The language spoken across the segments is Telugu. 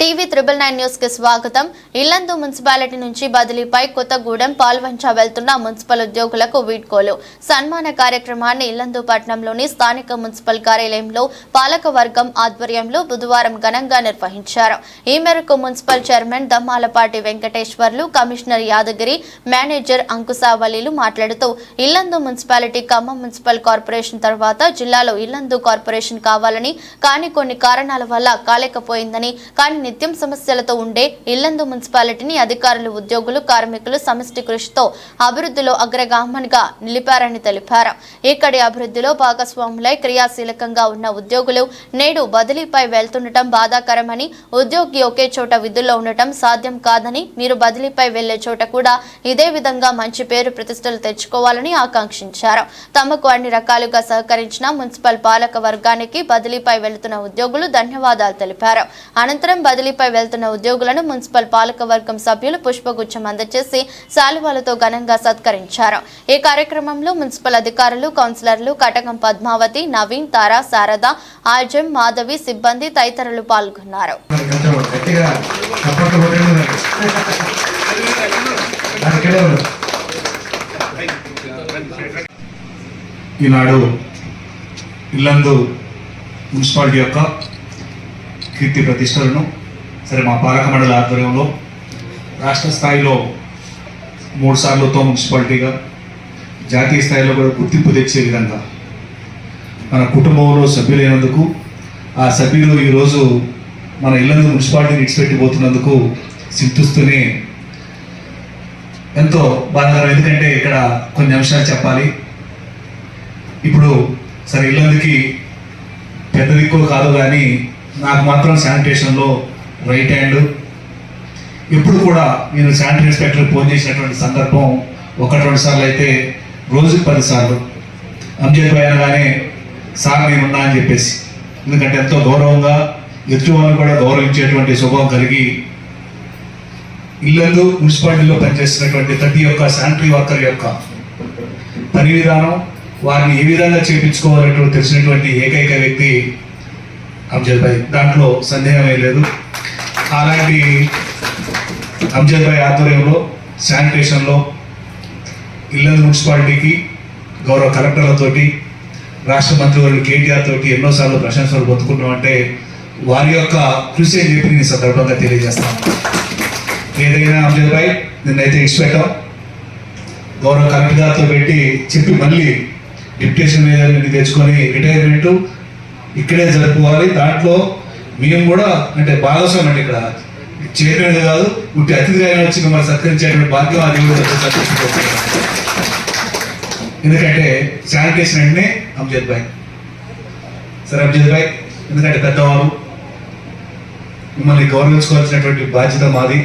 టీవీ త్రిబుల్ నైన్ న్యూస్కి స్వాగతం. ఇల్లందు మున్సిపాలిటీ నుంచి బదిలీపై కొత్తగూడెం పాల్వంచ వెళ్తున్న మున్సిపల్ ఉద్యోగులకు వీడ్కోలు. సన్మాన కార్యక్రమాన్ని ఇల్లందు పట్టణంలోని స్థానిక మున్సిపల్ కార్యాలయంలో పాలకవర్గం ఆధ్వర్యంలో బుధవారం ఘనంగా నిర్వహించారు. ఈ మేరకు municipal chairman Dammalapati Venkateswarlu commissioner Yadagiri manager అంకుశావలీలు మాట్లాడుతూ Yellandu municipality Khammam municipal corporation తర్వాత జిల్లాలో ఇల్లందు కార్పొరేషన్ కావాలని కానీ కొన్ని కారణాల వల్ల కాలేకపోయిందని కానీ నిత్యం సమస్యలతో ఉండే ఇల్లందు మున్సిపాలిటీని అధికారులు ఉద్యోగులు కార్మికులు సమిష్టి కృషితో అభివృద్ధిలో అగ్రగామన్గా నిలిపారని తెలిపారు. ఇక్కడి అభివృద్ధిలో భాగస్వాములై క్రియాశీలకంగా ఉన్న ఉద్యోగులు నేడు బదిలీపై వెళ్తుండటం బాధాకరమని ఉద్యోగి ఒకే చోట విధుల్లో ఉండటం సాధ్యం కాదని మీరు బదిలీపై వెళ్ళే చోట కూడా ఇదే విధంగా మంచి పేరు ప్రతిష్టలు తెచ్చుకోవాలని ఆకాంక్షించారు. తమకు అన్ని రకాలుగా సహకరించిన మున్సిపల్ పాలక వర్గానికి బదిలీపై వెళుతున్న ఉద్యోగులు ధన్యవాదాలు తెలిపారు. అనంతరం బదిలీపై వెళ్తున్న ఉద్యోగులను మున్సిపల్ పాలక వర్గం సభ్యులు పుష్పగుచ్చం అందజేసి శాలువాలతో ఘనంగా సత్కరించారు. ఈ కార్యక్రమంలో మున్సిపల్ అధికారులు కౌన్సిలర్లు కటకం పద్మావతి నవీన్ తారా శారద ఆర్జం మాధవి సిబ్బంది తదితరులు పాల్గొన్నారు. ఈనాడు ఇల్లందు మున్సిపాలిటీ యొక్క కీర్తి ప్రతిష్టలను సరే మా పాలక మండలి ఆధ్వర్యంలో రాష్ట్ర స్థాయిలో మూడు సార్లుతో మున్సిపాలిటీగా జాతీయ స్థాయిలో కూడా గుర్తింపు తెచ్చే విధంగా మన కుటుంబంలో సభ్యులైనందుకు ఆ సభ్యులు ఈరోజు మన ఇల్లందు మున్సిపాలిటీని ఇచ్చిపెట్టిపోతున్నందుకు సింతుస్తూనే ఎంతో బాధాకరం. ఎందుకంటే ఇక్కడ కొన్ని అంశాలు చెప్పాలి. ఇప్పుడు సరే ఇల్లందుకి పెద్ద దిక్కు కాదు కానీ నాకు మాత్రం శానిటేషన్లో రైట్ హ్యాండ్. ఎప్పుడు కూడా నేను శానిటరీ ఇన్స్పెక్టర్ ఫోన్ చేసినటువంటి సందర్భం ఒకటి రెండు సార్లు అయితే రోజుకి పదిసార్లు సార్లు. పైన భాయ్ అనగానే సార్ నేనున్నా అని చెప్పేసి. ఎందుకంటే ఎంతో గౌరవంగా ఎదుటివాళ్ళని కూడా గౌరవించేటువంటి స్వభావం కలిగి ఇల్లందు మున్సిపాలిటీలో పనిచేస్తున్నటువంటి ప్రతి ఒక్క శానిటరీ వర్కర్ యొక్క పని విధానం వారిని ఏ విధంగా చేపించుకోవాలంటూ తెలిసినటువంటి ఏకైక వ్యక్తి అంజద్ భాయ్. దాంట్లో సందేహమే లేదు. అలాంటి అంజద్ భాయ్ ఆధ్వర్యంలో శానిటేషన్లో ఇల్లందు మున్సిపాలిటీకి గౌరవ కలెక్టర్లతోటి రాష్ట్ర మంత్రివర్యులు కేటీఆర్ తోటి ఎన్నోసార్లు ప్రశంసలు పొందుకున్నామంటే వారి యొక్క కృషి అని చెప్పి నేను ఈ సందర్భంగా తెలియజేస్తాను. ఏదైనా అంజద్ భాయ్ నిన్నైతే ఇచ్చిపెట్టాం గౌరవ కలెక్టర్ గారితో పెట్టి చెప్పి మళ్ళీ డిప్యూటేషన్ మీద నుండి తెచ్చుకొని రిటైర్మెంట్ ఇక్కడే జరుపుకోవాలి. దాంట్లో మేము కూడా అంటే భాగస్వామి అంటే ఇక్కడ. చైర్మన్ కాదు ఉట్టి అతిథిగా అయినా వచ్చి మిమ్మల్ని సత్కరించేటువంటి భాగ్యం అది కూడా ఎందుకంటే శానిటేషన్ అంటే అంజద్ భాయ్. సరే అంజద్ భాయ్ ఎందుకంటే పెద్దవారు మిమ్మల్ని గౌరవించుకోవాల్సినటువంటి బాధ్యత మాది.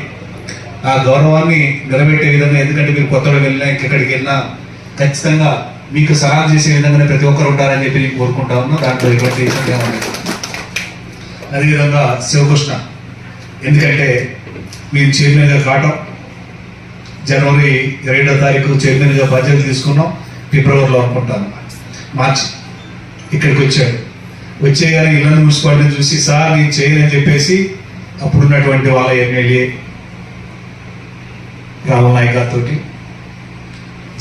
ఆ గౌరవాన్ని నిలబెట్టే విధంగా ఎందుకంటే మీరు కొత్తలో వెళ్ళినా ఎక్కడికి వెళ్ళినా ఖచ్చితంగా మీకు సహాయం చేసే విధంగానే ప్రతి ఒక్కరు ఉంటారని చెప్పి నేను కోరుకుంటా ఉన్నా. దాంట్లో ఎటువంటి అదేవిధంగా శివకృష్ణ. ఎందుకంటే మేము చైర్మన్గా కావటం జనవరి ఇరవై తారీఖు చైర్మన్గా బాధ్యత తీసుకున్నాం ఫిబ్రవరిలో అనుకుంటాను. మార్చి ఇక్కడికి వచ్చాడు. వచ్చే కానీ ఇల్లు మున్సిపాలిటీ చూసి సార్ నేను చేయనని చెప్పేసి అప్పుడున్నటువంటి వాళ్ళ ఎమ్మెల్యే రామనాయక్ నాయక్ గారితో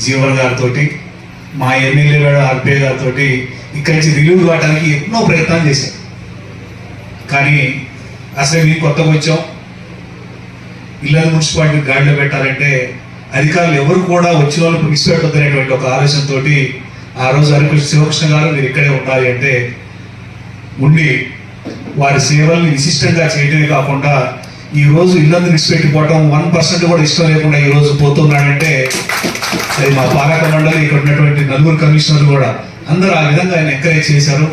జీవన్ గారితో మా ఎమ్మెల్యే గారు ఆర్పే గారితో ఇక్కడి నుంచి రిలీవ్ కావడానికి ఎన్నో ప్రయత్నాలు చేశారు. కానీ అసలు మేము కొత్తగా వచ్చాం ఇళ్ళ మున్సిపాలిటీ గాడిలో పెట్టాలంటే అధికారులు ఎవరు కూడా వచ్చే వాళ్ళు విడిచిపెట్టొద్దనేటువంటి ఒక ఆలోచనతో ఆ రోజు అరకు శివకృష్ణ గారు మీరు ఇక్కడే ఉండాలి అంటే ఉండి వారి సేవల్ని విశిష్టంగా చేయడమే కాకుండా ఈ రోజు ఇల్లందు విడిచిపెట్టిపోవడం వన్ పర్సెంట్ కూడా ఇష్టం లేకుండా ఈ రోజు పోతున్నాడంటే అది మా పాలక మండలి ఇక్కడ ఉన్నటువంటి నలుగురు కమిషనర్లు కూడా అందరూ ఆ విధంగా ఆయన ఎంకరేజ్ చేశారు.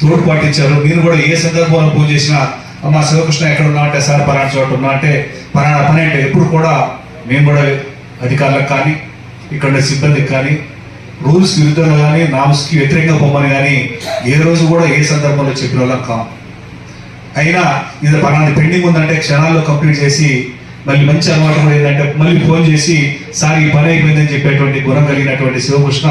తోడు పాటించారు. మీరు కూడా ఏ సందర్భంలో పూజ చేసినా అమ్మ శివకృష్ణ ఎక్కడ ఉన్నా అంటే సార్ పరాణ చోట ఉన్నా అంటే పరాణ పని అంటే ఎప్పుడు కూడా మేము కూడా అధికారులకు కానీ ఇక్కడ ఉండే సిబ్బందికి కానీ రూల్స్ విరుద్ధంగా కానీ నామ్స్కి వ్యతిరేకంగా పోమని కానీ ఏ రోజు కూడా ఏ సందర్భంలో చెప్పిన వాళ్ళం కాం. అయినా ఇది పలానా పెండింగ్ ఉందంటే క్షణాల్లో కంప్లీట్ చేసి మళ్ళీ మంచి అలవాటు కూడా ఏంటంటే మళ్ళీ ఫోన్ చేసి సార్ ఈ పని అయిపోయిందని చెప్పేటువంటి గుణం కలిగినటువంటి శివకృష్ణ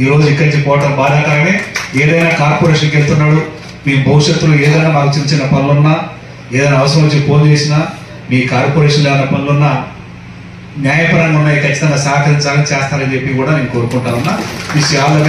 ఈ రోజు ఇక్కడి నుంచి పోవటం బాధాకరమే. ఏదైనా కార్పొరేషన్కి వెళ్తున్నాడు మీ భవిష్యత్తులో ఏదైనా మాకు చిన్న చిన్న పనులున్నా ఏదైనా అవసరం వచ్చి ఫోన్ చేసినా మీ కార్పొరేషన్లో ఏమైనా పనులున్నా న్యాయపరంగా ఉన్నాయి ఖచ్చితంగా సహకరించాలని చేస్తారని చెప్పి కూడా నేను కోరుకుంటా ఉన్నా. Wish all the best